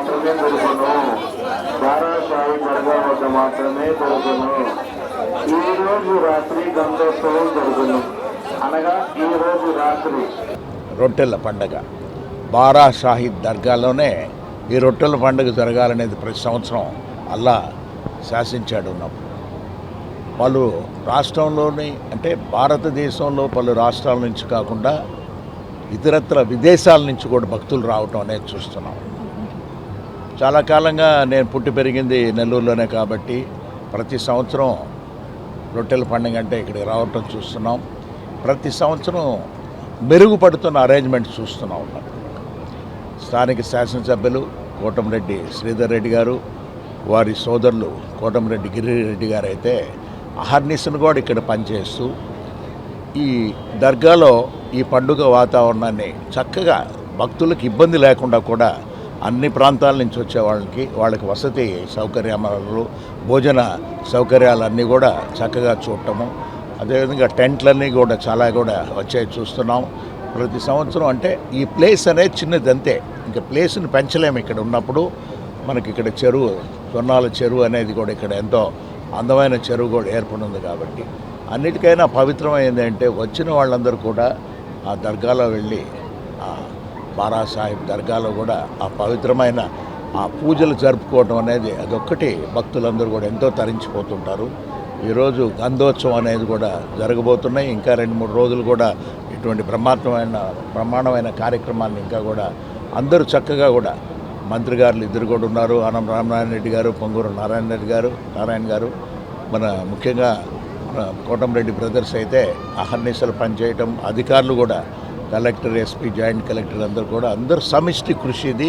మాత్రమే దొరుకును దారాషాయి దర్గా వద్ద మాత్రమే దొరుకును ఈ రోజు రాత్రి గంధోత్సవం జరుగును. అనగా ఈ రోజు రాత్రి. రొట్టెల పండగ. బారా షాహిద్ దర్గాలోనే ఈ రొట్టెల పండుగ జరగాలనేది ప్రతి సంవత్సరం అల్లా శాసించాడు ఉన్నప్పుడు. పలు రాష్ట్రంలోని అంటే భారతదేశంలో పలు రాష్ట్రాల నుంచి కాకుండా ఇతరత్ర విదేశాల నుంచి కూడా భక్తులు రావటం అనేది చూస్తున్నాం. చాలా కాలంగా నేను పుట్టి పెరిగింది నెల్లూరులోనే కాబట్టి ప్రతి సంవత్సరం రొట్టెల పండుగ అంటే ఇక్కడికి రావటం చూస్తున్నాం. ప్రతి సంవత్సరం మెరుగుపడుతున్న అరేంజ్మెంట్స్ చూస్తున్నాం ఉన్నాం స్థానిక శాసనసభ్యులు కోటంరెడ్డి శ్రీధర్ రెడ్డి గారు వారి సోదరులు కోటంరెడ్డి గిరిరెడ్డి గారు అయితే అహర్నిశను కూడా ఇక్కడ పనిచేస్తూ ఈ దర్గాలో ఈ పండుగ వాతావరణాన్ని చక్కగా భక్తులకు ఇబ్బంది లేకుండా కూడా అన్ని ప్రాంతాల నుంచి వచ్చే వాళ్ళకి వాళ్ళకి వసతి సౌకర్యాలు భోజన సౌకర్యాలన్నీ కూడా చక్కగా చూడటము. అదేవిధంగా టెంట్లన్నీ కూడా చాలా కూడా వచ్చాయి చూస్తున్నాం. ప్రతి సంవత్సరం అంటే ఈ ప్లేస్ అనేది చిన్నది అంతే ఇంకా ప్లేస్ని పెంచలేము ఇక్కడ ఉన్నప్పుడు. మనకి ఇక్కడ చెరువు సొన్నాల చెరువు అనేది కూడా ఇక్కడ ఎంతో అందమైన చెరువు కూడా ఏర్పడింది కాబట్టి. అన్నిటికైనా పవిత్రమైంది అంటే వచ్చిన వాళ్ళందరూ కూడా ఆ దర్గాలో వెళ్ళి బారాసాహిబ్ దర్గాలో కూడా ఆ పవిత్రమైన ఆ పూజలు జరుపుకోవడం అనేది అదొక్కటి. భక్తులందరూ కూడా ఎంతో తరించిపోతుంటారు. ఈరోజు గంధోత్సవం అనేది కూడా జరగబోతున్నాయి. ఇంకా రెండు మూడు రోజులు కూడా ఇటువంటి బ్రహ్మాత్మైన బ్రహ్మాండమైన కార్యక్రమాన్ని ఇంకా కూడా అందరూ చక్కగా కూడా మంత్రి గారులు ఇద్దరు కూడా ఉన్నారు. ఆనం రామనారాయణ రెడ్డి గారు పొంగూరు నారాయణ రెడ్డి గారు నారాయణ గారు. మన ముఖ్యంగా కోటం కోటంరెడ్డి బ్రదర్స్ అయితే అహర్నిశలు పనిచేయటం అధికారులు కూడా కలెక్టర్ ఎస్పీ జాయింట్ కలెక్టర్ అందరూ కూడా అందరూ సమిష్టి కృషి ఇది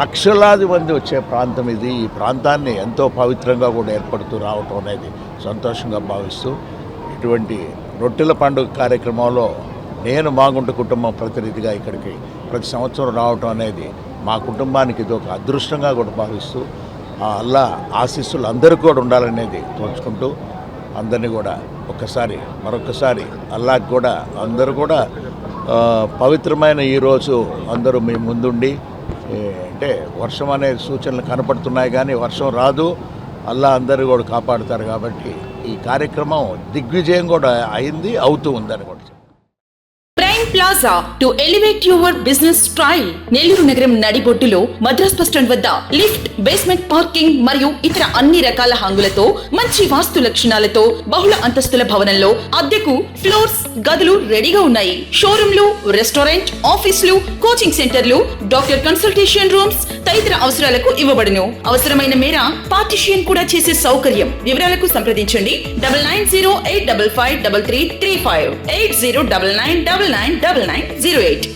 లక్షలాది మంది వచ్చే ప్రాంతం ఇది. ఈ ప్రాంతాన్ని ఎంతో పవిత్రంగా కూడా ఏర్పడుతూ రావటం అనేది సంతోషంగా భావిస్తూ ఇటువంటి రొట్టెల పండుగ కార్యక్రమంలో నేను మాగుంట కుటుంబం ప్రతినిధిగా ఇక్కడికి ప్రతి సంవత్సరం రావటం అనేది మా కుటుంబానికి ఇది ఒక అదృష్టంగా కూడా భావిస్తూ ఆ అల్లా ఆశీస్సులు అందరూ కూడా ఉండాలనేది తోచుకుంటూ అందరినీ కూడా ఒక్కసారి మరొకసారి అల్లాకి కూడా అందరూ కూడా పవిత్రమైన ఈరోజు అందరూ మీ ముందుండి. అంటే వర్షం అనే సూచనలు కనపడుతున్నాయి కానీ వర్షం రాదు. అల్లా అందరూ కూడా కాపాడుతారు కాబట్టి ఈ కార్యక్రమం దిగ్విజయం కూడా అయింది అవుతూ ఉందని కూడా plaza to elevate your business style Nellore నగరం నడిబొడ్డులో మద్రాస్ బస్ స్టాండ్ వద్ద లిఫ్ట్ బేస్మెంట్ పార్కింగ్ మరియు ఇతర అన్ని రకాల హంగులతో మంచి వాస్తు లక్షణాలతో బహుళ అంతస్తుల భవనంలో అద్దెకు ఫ్లోర్స్ గదులు రెడీగా ఉన్నాయి. షోరూంలు రెస్టారెంట్ ఆఫీసులు కోచింగ్ సెంటర్లు డాక్టర్ కన్సల్టేషన్ రూమ్స్ తదితర అవసరాలకు ఇవ్వబడును. అవసరమైన మేర పార్టిషియన్ కూడా చేసే సౌకర్యం. వివరాలకు సంప్రదించండి. Double nine zero eight double five double three three five eight zero double nine double nine double nine zero eight